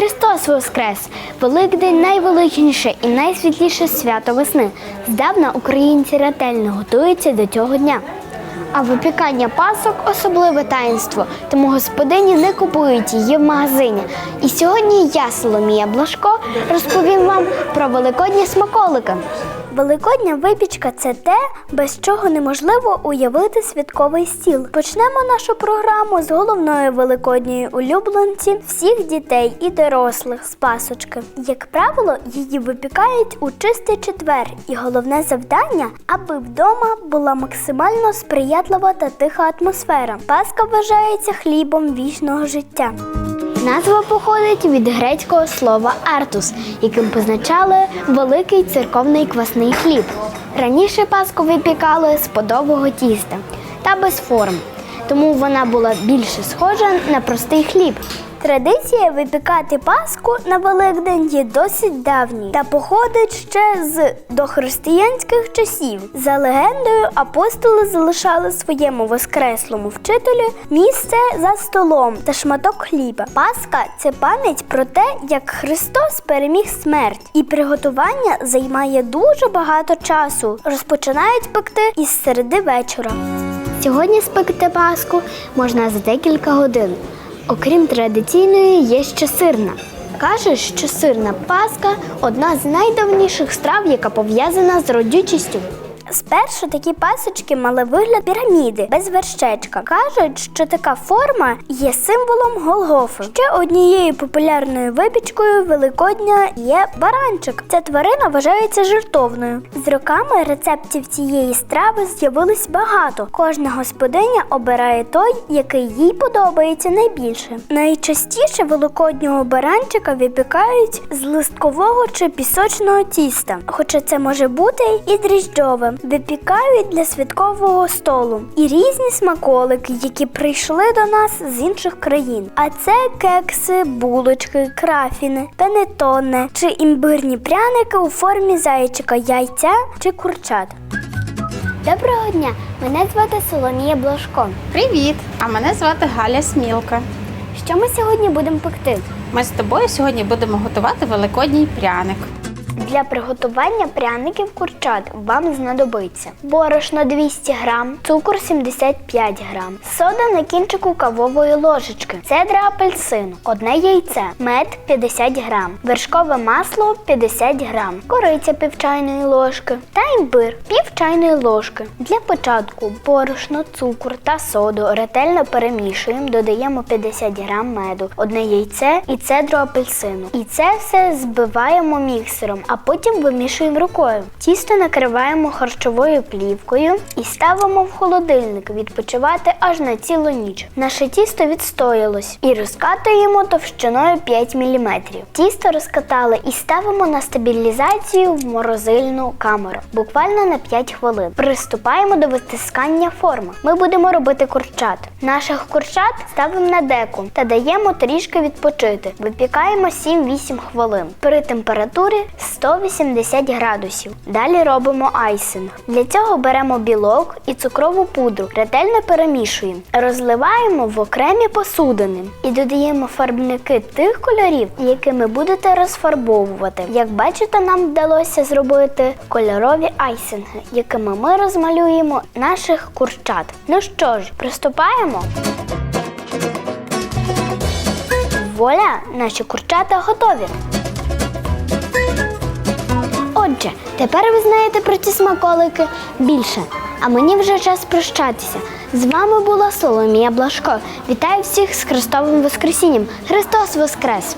Христос Воскрес! Великдень найвеличніше і найсвітліше свято весни. Здавна українці ретельно готуються до цього дня. А випікання пасок особливе таїнство, тому господині не купують її в магазині. І сьогодні я, Соломія Блашко, розповім вам про великодні смаколики. Великодня випічка це те, без чого неможливо уявити святковий стіл. Почнемо нашу програму з головної великодньої улюбленці всіх дітей і дорослих з пасочки. Як правило, її випікають у чистий четвер, і головне завдання, аби вдома була максимально сприятлива та тиха атмосфера. Паска вважається хлібом вічного життя. Назва походить від грецького слова артус, яким позначали великий церковний квасний хліб. Раніше паску випікали з подового тіста та без форм, тому вона була більше схожа на простий хліб. Традиція випікати паску на Великдень є досить давній та походить ще з дохристиянських часів. За легендою, апостоли залишали своєму воскреслому вчителю місце за столом та шматок хліба. Пасха це пам'ять про те, як Христос переміг смерть, і приготування займає дуже багато часу. Розпочинають пекти із середи вечора. Сьогодні спекти паску можна за декілька годин. Окрім традиційної, є ще сирна. Каже, що сирна паска одна з найдавніших страв, яка пов'язана з родючістю. Спершу такі пасочки мали вигляд піраміди без вершечка. Кажуть, що така форма є символом Голгофи. Ще однією популярною випічкою Великодня є баранчик. Ця тварина вважається жертовною. З роками рецептів цієї страви з'явилось багато. Кожна господиня обирає той, який їй подобається найбільше. Найчастіше великоднього баранчика випікають з листкового чи пісочного тіста, хоча це може бути і дріжджове. Випікають для святкового столу і різні смаколики, які прийшли до нас з інших країн. А це кекси, булочки, крафіни, пенетоне чи імбирні пряники у формі зайчика, яйця чи курчат. Доброго дня! Мене звати Соломія Блажко. Привіт! А мене звати Галя Смілка. Що ми сьогодні будемо пекти? Ми з тобою сьогодні будемо готувати великодній пряник. Для приготування пряників курчат вам знадобиться борошно 200 грам, цукор 75 грам, сода на кінчику кавової ложечки, цедра апельсину, одне яйце, мед 50 грам, вершкове масло 50 грам, кориця пів чайної ложки та імбир пів чайної ложки. Для початку борошно, цукор та соду ретельно перемішуємо, додаємо 50 грам меду, одне яйце і цедру апельсину. І це все збиваємо міксером, а потім вимішуємо рукою. Тісто накриваємо харчовою плівкою і ставимо в холодильник відпочивати аж на цілу ніч. Наше тісто відстоялось і розкатуємо товщиною 5 мм. Тісто розкатали і ставимо на стабілізацію в морозильну камеру буквально на 5 хвилин. Приступаємо до витискання форми. Ми будемо робити курчат. Наших курчат ставимо на деку та даємо трішки відпочити. Випікаємо 7-8 хвилин при температурі 180 градусів. Далі робимо айсинг. Для цього беремо білок і цукрову пудру, ретельно перемішуємо, розливаємо в окремі посудини і додаємо фарбники тих кольорів, якими будете розфарбовувати. Як бачите, нам вдалося зробити кольорові айсинги, якими ми розмалюємо наших курчат. Ну що ж, приступаємо. Воля, наші курчата готові. Отже, тепер ви знаєте про ці смаколики більше. А мені вже час прощатися. З вами була Соломія Блашко. Вітаю всіх з Христовим Воскресінням. Христос Воскрес!